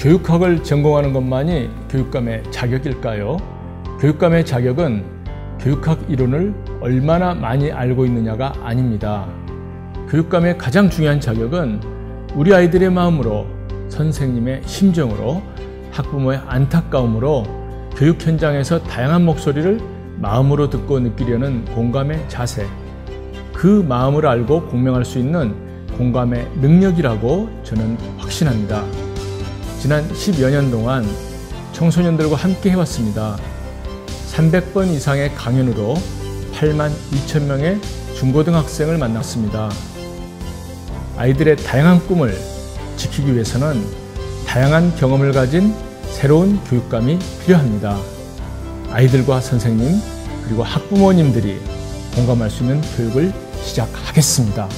교육학을 전공하는 것만이 교육감의 자격일까요? 교육감의 자격은 교육학 이론을 얼마나 많이 알고 있느냐가 아닙니다. 교육감의 가장 중요한 자격은 우리 아이들의 마음으로 선생님의 심정으로 학부모의 안타까움으로 교육 현장에서 다양한 목소리를 마음으로 듣고 느끼려는 공감의 자세, 그 마음을 알고 공명할 수 있는 공감의 능력이라고 저는 확신합니다. 지난 10여 년 동안 청소년들과 함께 해왔습니다. 300번 이상의 강연으로 8만 2천 명의 중고등학생을 만났습니다. 아이들의 다양한 꿈을 지키기 위해서는 다양한 경험을 가진 새로운 교육감이 필요합니다. 아이들과 선생님 그리고 학부모님들이 공감할 수 있는 교육을 시작하겠습니다.